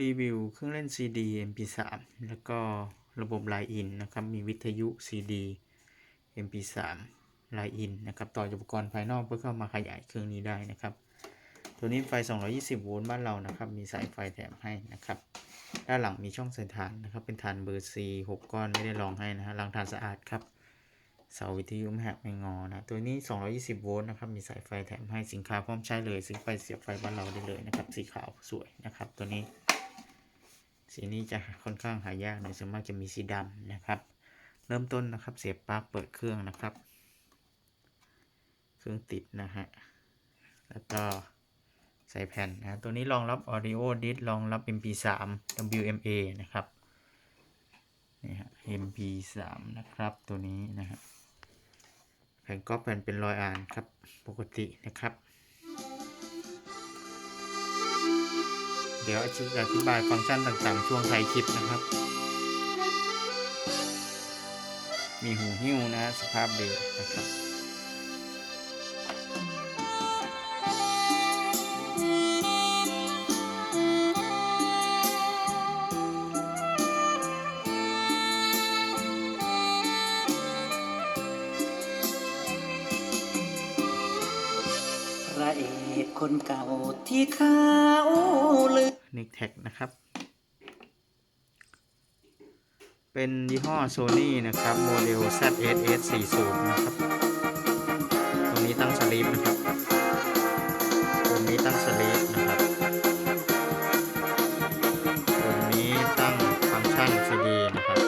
รีวิวเครื่องเล่น CD MP3 แล้วก็ระบบ Line In นะครับ มีวิทยุ CD MP3 Line In นะครับ ต่ออุปกรณ์ภายนอกเพื่อเข้ามาขยายเครื่องนี้ได้นะครับ ตัวนี้ไฟ 220 โวลต์บ้านเรานะครับ มีสายไฟแถมให้นะครับ ด้านหลังมีช่องใส่ถ่านนะครับ เป็นถ่านเบอร์ C 6 ก้อนไม่ได้รองให้นะฮะรางถ่านสะอาดครับ เสาวิทยุไม่หักไม่งอนะ ตัวนี้ 220 โวลต์นะครับ มีสายไฟแถมให้สินค้าพร้อมใช้เลย ซื้อไปเสียบไฟบ้านเราได้เลยนะครับ สีขาวสวยนะครับ ตัวนี้ สีนี้จะค่อนข้างหายากหน่อยส่วนมากจะมีสีดำนะครับ เริ่มต้นนะครับ เสียบปลั๊กเปิดเครื่องนะครับ เครื่องติดนะฮะ แล้วก็ใส่แผ่นนะตัวนี้รองรับ Audio Disc รองรับ MP3 WMA นะครับ นี่ฮะ MP3 นะครับ ตัวนี้นะฮะ แผ่นก๊อปแผ่นเป็นรอยอ่านครับ ปกตินะครับ เดี๋ยวจะอธิบายฟังก์ชันต่างๆ ช่วงท้ายคลิปนะครับ มีหูหิ้วนะสภาพเดีนะครับ ระเอกคนเก่าที่เขาลืมนิกแท็กนะครับ เป็นยี่ห้อ Sony นะครับ โมเดล ZSS40 นะครับ ตรงนี้ตั้งสลีปนะครับตรงนี้ตั้งสลีปนะครับตรงนี้ตั้งฟังก์ชัน CD นะครับ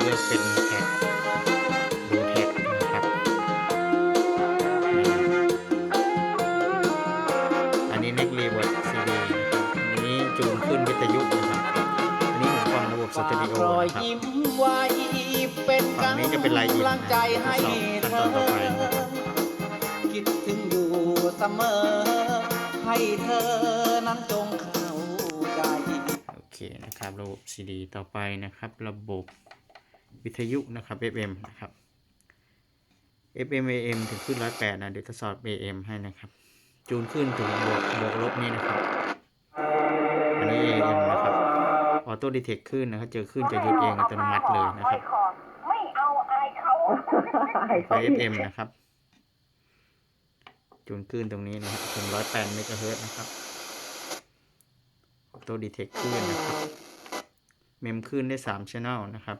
เลือกเป็นแท็ก ขึ้นวิทยุนะครับอันนี้หูฟังระบบสเตอริโอรอยนะครับยิ้มไว้เป็นฝั่งนี้จะเป็นลายอินกำลังใจให้นะเธขั้นตอนต่อไปอนะครับคิดถึงอยู่เสมอ ให้เธอนั้นจงเข้าใจโอเคนะครับระบบ CD ต่อไปนะครับ ระบบวิทยุนะครับ FM นะครับ FM AM ถึงขึ้น108นะเดี๋ยวทดสอบ AM ให้นะครับ จูนขึ้นถึงบวกบวกลบนี่นะครับ อันนี้ AM นะครับออโต้ดีเทคขึ้นนะครับ เจอขึ้นจะหยุดเองอัตโนมัติเลยนะครับไม่เอาอายเขาไฟ FM นะครับ จูนขึ้นตรงนี้นะครับถึง108เมกะเฮิรตซ์นะครับออโต้ดีเทคขึ้นนะครับ เมมขึ้นได้3 channel นะครับ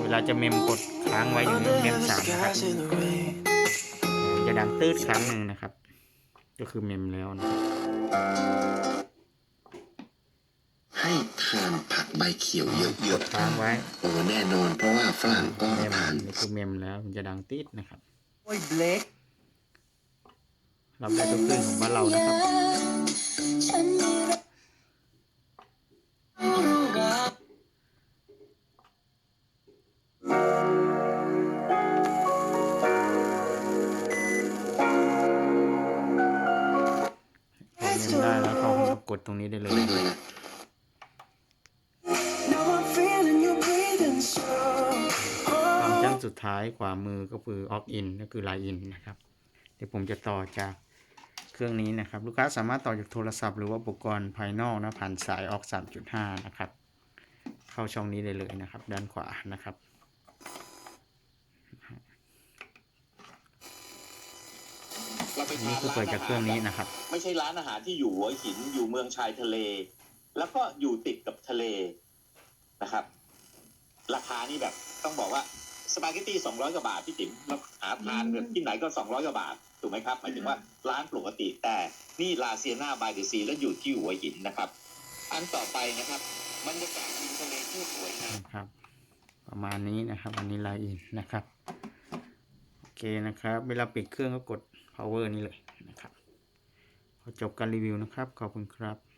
เวลาจะเมมกดค้างไว้อย่างนี้เมมสามนะครับจะดังตืดครั้งหนึ่งนะครับ ก็คือเมมแล้วนะครับให้ทานผักใบเขียวเยกอะดค้างไว้ๆโอ้แน่นอนเพราะว่าฝรั่งก็เมมทาน นี่คือเมมแล้วมันจะดังติดนะครับ โอ้ยเบลก รับได้ทุกคลื่นของบ้านเรานะครับพ ตรงนี้ได้เลยไม่เลยนะฟังก์ชันสุดท้ายขวามือก็คือออกอินก็คือไลน์อินนะครับ เดี๋ยวผมจะต่อจากเครื่องนี้นะครับ ลูกค้าสามารถต่อจากโทรศัพท์หรือว่าอุปกรณ์ภายนอกนะผ่านสายออก 3.5 นะครับ เข้าช่องนี้ได้เลยนะครับ ด้านขวานะครับ เราไปนี่ทานคือเปิดจากเครื่องนี้นะครับ ไม่ใช่ร้านอาหารที่อยู่หัวหินอยู่เมืองชายทะเล แล้วก็อยู่ติดกับทะเลนะครับ ราคานี่แบบต้องบอกว่าสปาเกตตี้สองร้อยกว่าบาทพี่ติ๋มเราหาทานแบบที่ไหนก็สองร้อยกว่าบาทถูกไหมครับหมายถึงว่าร้านปกติ แต่นี่ลาเซียนาบายเดซีแล้วอยู่ที่หัวหินนะครับ อันต่อไปนะครับบรรยากาศริมทะเลที่สวยงามนะครับ ประมาณนี้นะครับ อันนี้ไลน์อินนะครับโอเคนะครับ เวลาปิดเครื่องก็กด power นี้เลยนะครับขอจบการรีวิวนะครับ ขอบคุณครับ